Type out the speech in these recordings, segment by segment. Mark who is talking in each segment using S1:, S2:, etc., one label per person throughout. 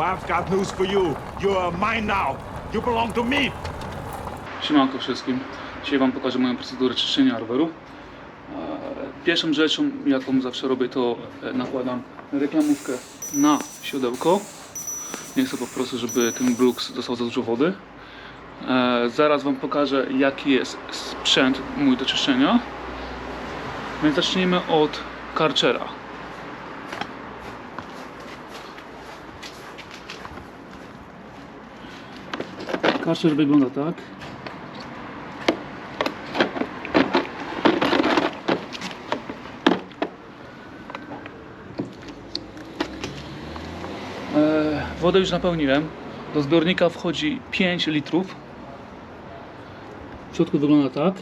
S1: I've got news for you. You are mine now. You belong to me.
S2: Siemanko wszystkim. Dzisiaj Wam pokażę moją procedurę czyszczenia roweru. E, Pierwszą rzeczą, jaką zawsze robię, to e, nakładam reklamówkę na siodełko. Nie chcę po prostu, żeby ten bruks dostał za dużo wody. E, Zaraz Wam pokażę, jaki jest sprzęt mój do czyszczenia. Więc zacznijmy od karczera. Karczer wygląda tak. E, Wodę już napełniłem. Do zbiornika wchodzi 5 litrów. W środku wygląda tak.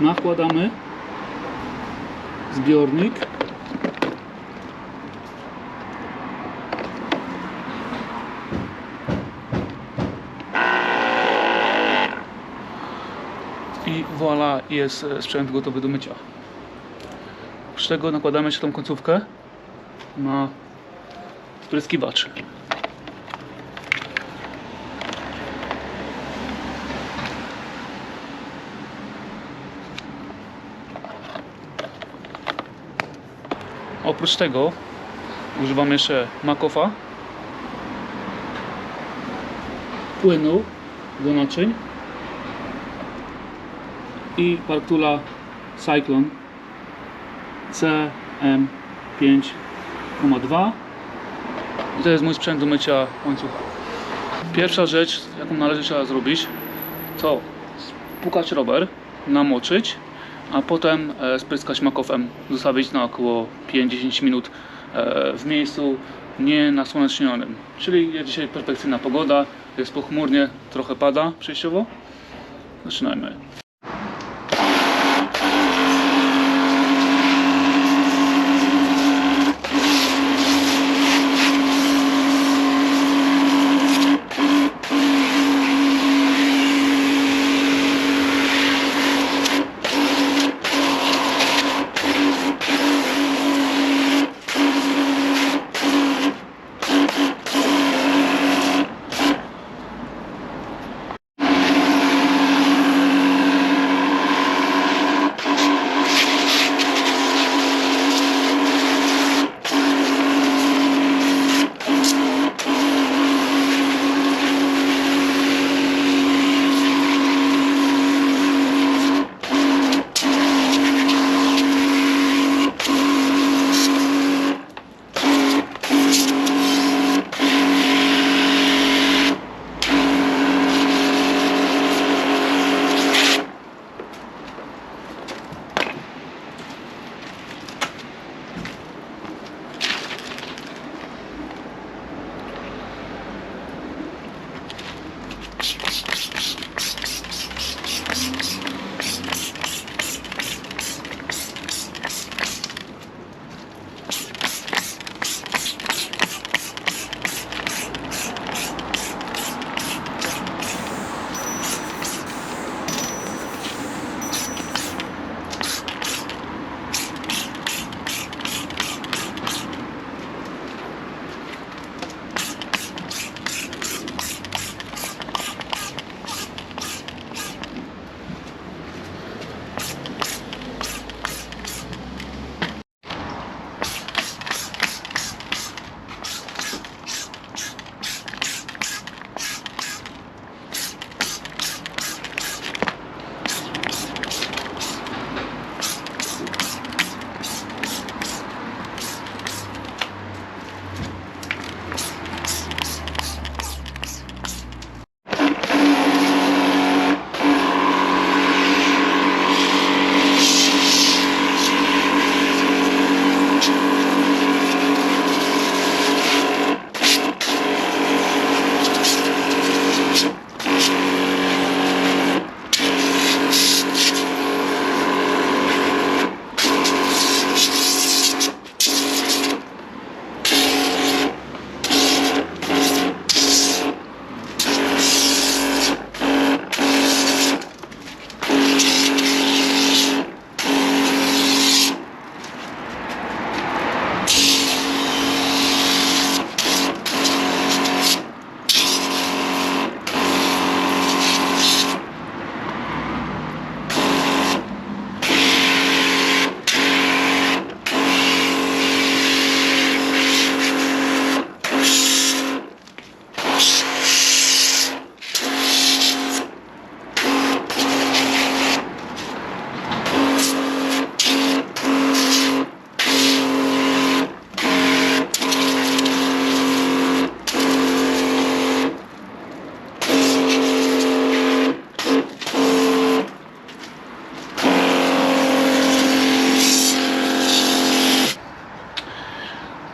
S2: Nakładamy zbiornik. I jest e, sprzęt gotowy do mycia. Z tego nakładamy jeszcze tą końcówkę na spryskiwacz. Oprócz tego używam jeszcze makofa, płynu do naczyń i Parktula Cyclone CM5,2 i to jest mój sprzęt do mycia łańcucha. Pierwsza rzecz, jaką należy trzeba zrobić, to spłukać rower, namoczyć, a potem e, spryskać makowem, zostawić na około 5-10 minut e, w miejscu nie nasłonecznionym. Czyli jest dzisiaj perfekcyjna pogoda, jest pochmurnie, trochę pada przejściowo. Zaczynajmy.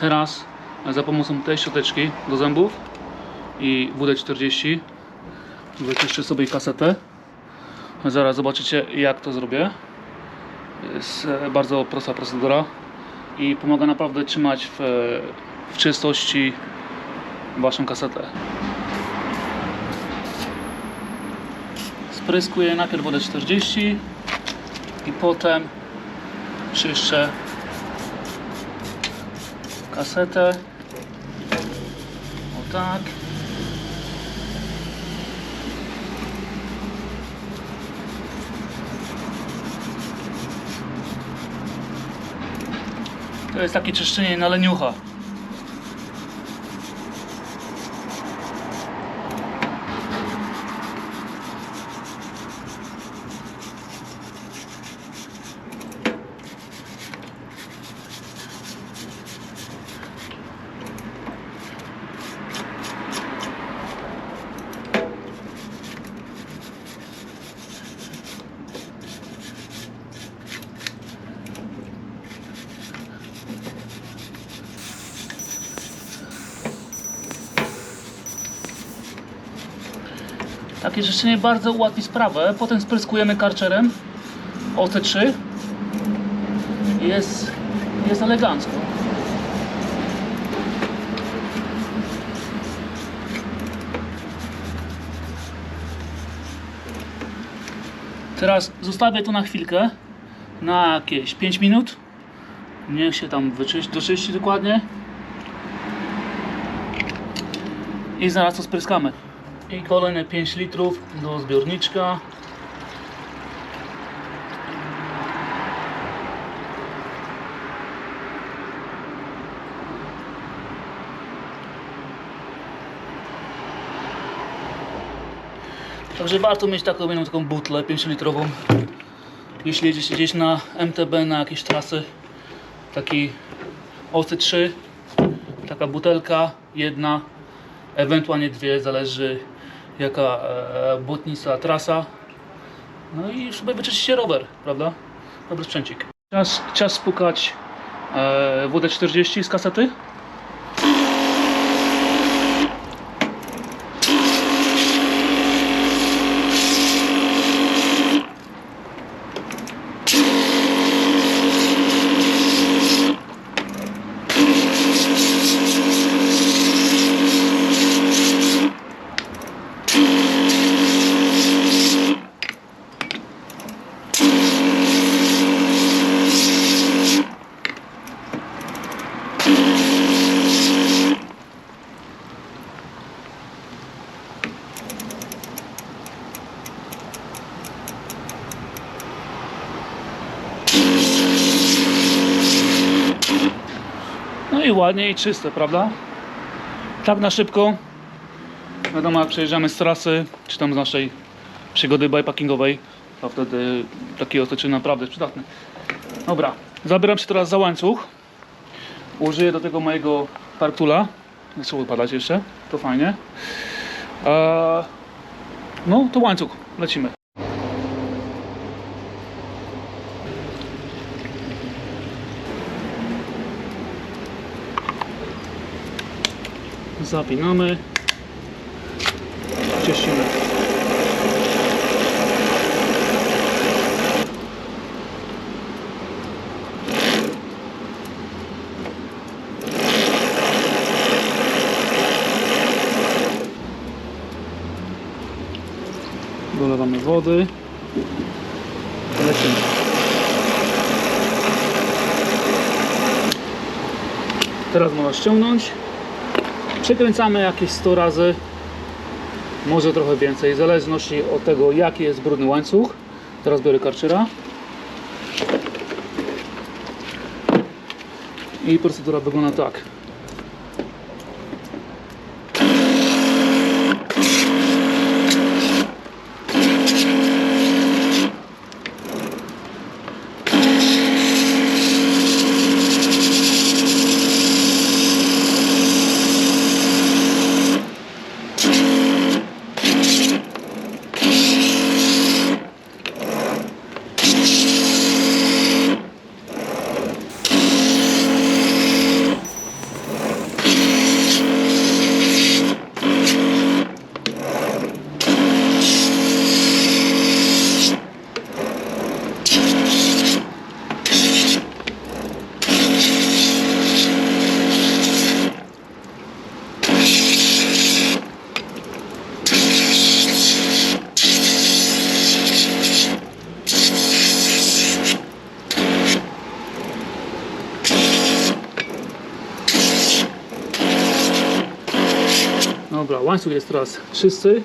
S2: Teraz za pomocą tej szczoteczki do zębów i WD-40 wyczyszczę sobie kasetę. Zaraz zobaczycie jak to zrobię. Jest e, bardzo prosta procedura i pomaga naprawdę trzymać w, w czystości waszą kasetę. Spryskuję najpierw wodę 40 i potem czyszczę kasetę. O tak. To jest takie czyszczenie na leniucha. Takie czyszczenie bardzo ułatwi sprawę. Potem spryskujemy karczerem OC3. Jest, jest elegancko. Teraz zostawię to na chwilkę, na jakieś 5 minut. Niech się tam wyczyści, doczyści dokładnie. I zaraz to spryskamy. I kolejne 5 litrów do zbiorniczka. Także warto mieć taką jedną taką butlę 5 litrową. Jeśli jedziecie gdzieś na MTB, na jakieś trasy, taki OC3, taka butelka, jedna, ewentualnie dwie, zależy jaka e, błotnista trasa. No i sobie wyczyścicie rower, prawda? Dobry sprzęcik. Czas, czas spukać e, WD-40 z kasety. Ładnie i czyste, prawda? Tak na szybko. Wiadomo, jak przejeżdżamy z trasy, czy tam z naszej przygody bikepackingowej, to wtedy taki otoczek naprawdę jest przydatny. Dobra, zabieram się teraz za łańcuch. Użyję do tego mojego Tartula. Nie trzeba wypadać jeszcze, to fajnie. Eee, no, to łańcuch, lecimy. Zapinamy. Cieszymy. Dolewamy wody. Lecimy. Teraz można ściągnąć. Przekręcamy jakieś 100 razy, może trochę więcej, w zależności od tego jaki jest brudny łańcuch. Teraz biorę karczyra. I procedura wygląda tak. Łańcuch jest teraz czysty.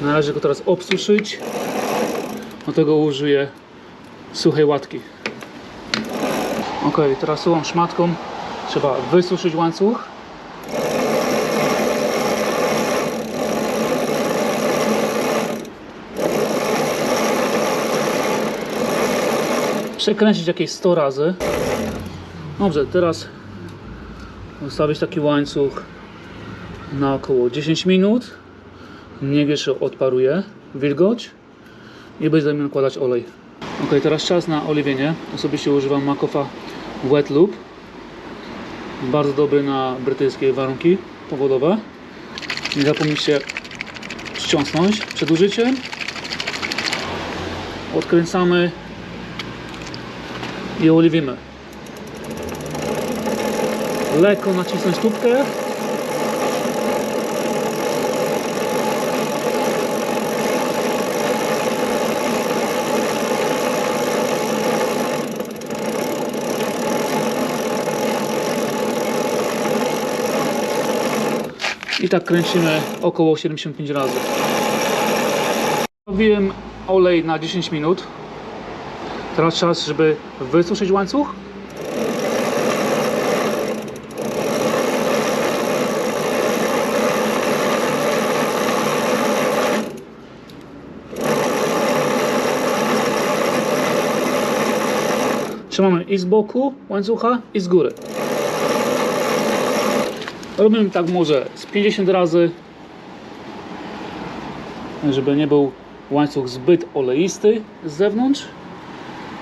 S2: Należy go teraz obsuszyć. Do tego użyję suchej łatki. Ok, teraz suchą szmatką trzeba wysuszyć łańcuch. Przekręcić jakieś 100 razy. Dobrze, teraz ustawić taki łańcuch na około 10 minut. Niech jeszcze odparuje wilgoć i będziemy nakładać olej. Ok, teraz czas na oliwienie. Osobiście używam Makofa Wet Loop. Bardzo dobry na brytyjskie warunki pogodowe. Nie zapomnijcie wstrząsnąć przed użyciem. Odkręcamy i oliwimy. Lekko nacisnąć tubkę. I tak kręcimy około 75 razy. Robiłem olej na 10 minut. Teraz czas, żeby wysuszyć łańcuch. Trzymamy i z boku łańcucha, i z góry. Robimy tak może z 50 razy, żeby nie był łańcuch zbyt oleisty z zewnątrz.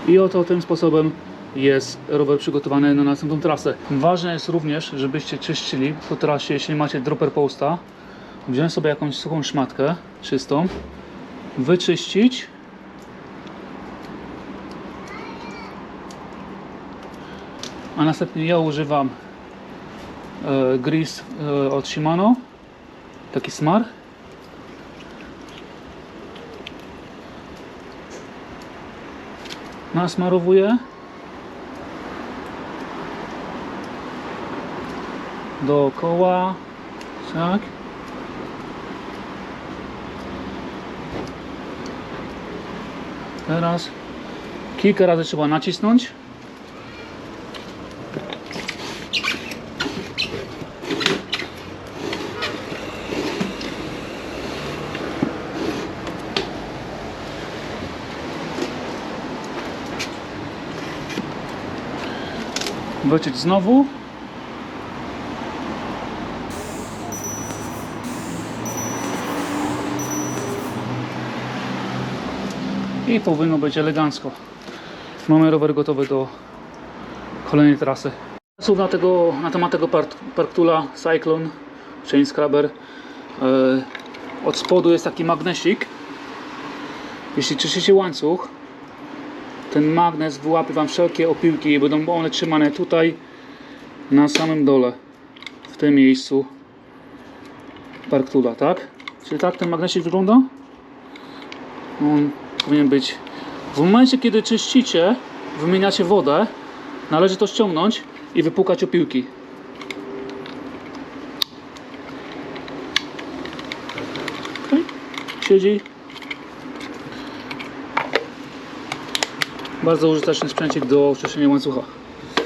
S2: I oto tym sposobem jest rower przygotowany na następną trasę. Ważne jest również, żebyście czyścili po trasie, jeśli macie dropper posta, wziąć sobie jakąś suchą szmatkę czystą, wyczyścić a następnie ja używam e, grease e, od Shimano. Taki smar nasmarowuję dookoła. Tak. Teraz kilka razy trzeba nacisnąć wyciąć znowu? I powinno być elegancko. Mamy rower gotowy do kolejnej trasy. Słów na, tego, na temat tego park, Parktula Cyclone Chain Scrubber. E, od spodu jest taki magnesik. Jeśli czyścicie łańcuch ten magnes wyłapie Wam wszelkie opiłki i będą one trzymane tutaj na samym dole w tym miejscu parktula, tak? Czyli tak ten magnesik wygląda? On powinien być w momencie kiedy czyścicie wymieniacie wodę należy to ściągnąć i wypukać opiłki okay. siedzi Bardzo użyteczny sprzęcik do czyszczenia łańcucha.